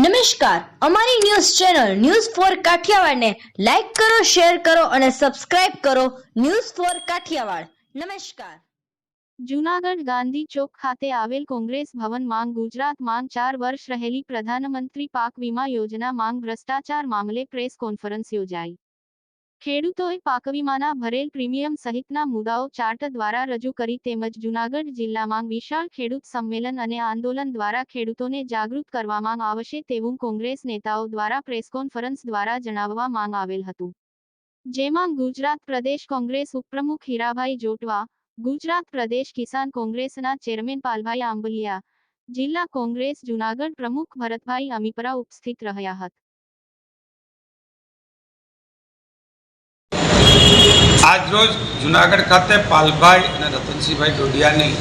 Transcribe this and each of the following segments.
નમસ્કાર. અમારી news channel news for કાઠિયાવાડને લાઈક કરો, શેર કરો અને સબસ્ક્રાઇબ કરો ન્યૂઝ ફોર કાઠિયાવાડ. નમસ્કાર. જૂનાગઢ ગાંધી ચોક ખાતે આવેલ કોંગ્રેસ ભવન માંગ ગુજરાત માંગ ચાર વર્ષ રહેલી પ્રધાનમંત્રી પાક વીમા યોજના માંગ ભ્રષ્ટાચાર મામલે પ્રેસ કોન્ફરન્સ યોજાઈ. ખેડૂતોએ પાકવીમાના ભરેલ પ્રીમિયમ સહિતના મુદ્દાઓ ચાર્ટ દ્વારા રજૂ કરી તેમજ જૂનાગઢ જિલ્લામાં વિશાળ ખેડૂત સંમેલન અને આંદોલન દ્વારા ખેડૂતોને જાગૃત કરવામાં આવશે તેવું કોંગ્રેસ નેતાઓ દ્વારા પ્રેસ કોન્ફરન્સ દ્વારા જણાવવા માંગ આવેલ હતું. જેમાં ગુજરાત પ્રદેશ કોંગ્રેસ ઉપપ્રમુખ હીરાભાઈ જોટવા, ગુજરાત પ્રદેશ કિસાન કોંગ્રેસના ચેરમેન પાલભાઈ આંબલિયા, જિલ્લા કોંગ્રેસ જૂનાગઢ પ્રમુખ ભરતભાઈ અમીપરા ઉપસ્થિત રહ્યા હતા. આજરોજ જુનાગઢ ખાતે પાલભાઈ અને રતનસિંહભાઈ ડોડિયાની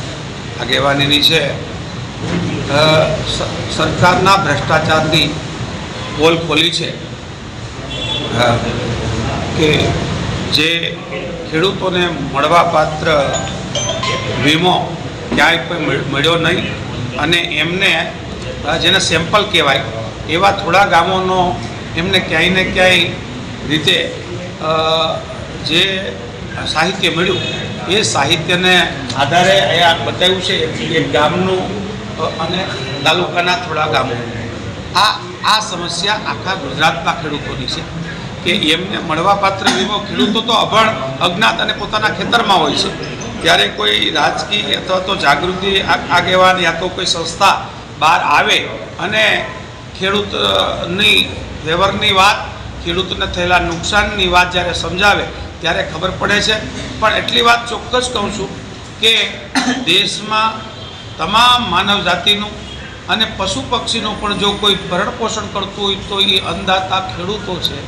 આગેવાનીની છે. સરકારના ભ્રષ્ટાચારની પોલ ખોલી છે. કે જે ખેડૂતોને મળવાપાત્ર વીમો ક્યાંય કોઈ મળ્યો નહીં અને એમને જેને સેમ્પલ કહેવાય, એવા થોડા ગામોનો એમને ક્યાંય ને ક્યાંય રીતે જે સાહિત્ય મળ્યું, એ સાહિત્યને આધારે અહીંયા બતાવ્યું છે એક ગામનું અને તાલુકાના થોડા ગામો. આ આ સમસ્યા આખા ગુજરાતના ખેડૂતોની છે, કે એમને મળવાપાત્ર વીમો ખેડૂતો તો અભણ, અજ્ઞાત અને પોતાના ખેતરમાં હોય છે. ત્યારે કોઈ રાજકીય અથવા તો જાગૃતિ આગેવાન યા તો કોઈ સંસ્થા બહાર આવે અને ખેડૂતની, વ્યવહારની વાત, ખેડૂતને થયેલા નુકસાનની વાત જ્યારે સમજાવે ત્યારે ખબર પડે છે. પણ એટલી વાત ચોક્કસ કહું છું કે દેશમાં તમામ માનવ જાતિનું અને પશુ પક્ષીનું પણ જો કોઈ ભરણપોષણ કરતું હોય તો એ અન્નદાતા ખેડૂતો છે.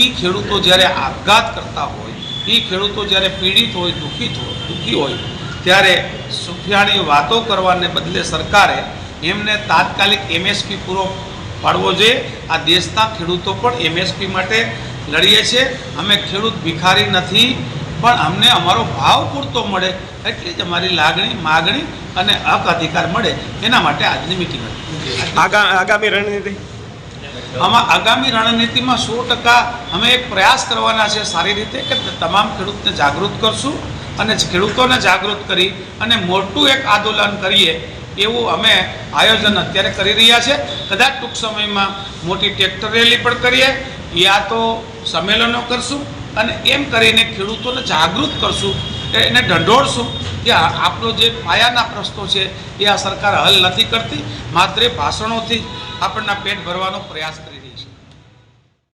એ ખેડૂતો જ્યારે આપઘાત કરતા હોય એ ખેડૂતો જ્યારે પીડિત હોય, દુઃખિત હોય, દુઃખી હોય, ત્યારે સુફિયાણી વાતો કરવાને બદલે સરકારે એમને તાત્કાલિક એમએસપી પૂરો પાડવો જોઈએ. આ દેશના ખેડૂતો પણ એમએસપી માટે લડીએ છીએ. અમે ખેડૂત ભિખારી નથી પણ અમને અમારો ભાવ પૂરતો મળે. એટલી જ અમારી લાગણી માગણી અને હક અધિકાર મળે. એના માટે આજની મિટિંગ હતી. આગા આગામી રણનીતિ? આમાં આગામી રણનીતિમાં સો ટકા અમે એક પ્રયાસ કરવાના છે સારી રીતે કે તમામ ખેડૂતને જાગૃત કરશું અને ખેડૂતોને જાગૃત કરી અને મોટું એક આંદોલન કરીએ એવું અમે આયોજન અત્યારે કરી રહ્યા છે. કદાચ ટૂંક સમયમાં મોટી ટ્રેક્ટર રેલી પણ કરીએ. યા તો સંમેલનો કરશું અને એમ કરીને ખેડૂતોને જાગૃત કરશું એને ઢંઢોળશું કે આપણો જે પાયાના પ્રશ્નો છે એ આ સરકાર હલ નથી કરતી. માત્ર ભાષણોથી જ આપણના પેટ ભરવાનો પ્રયાસ કરી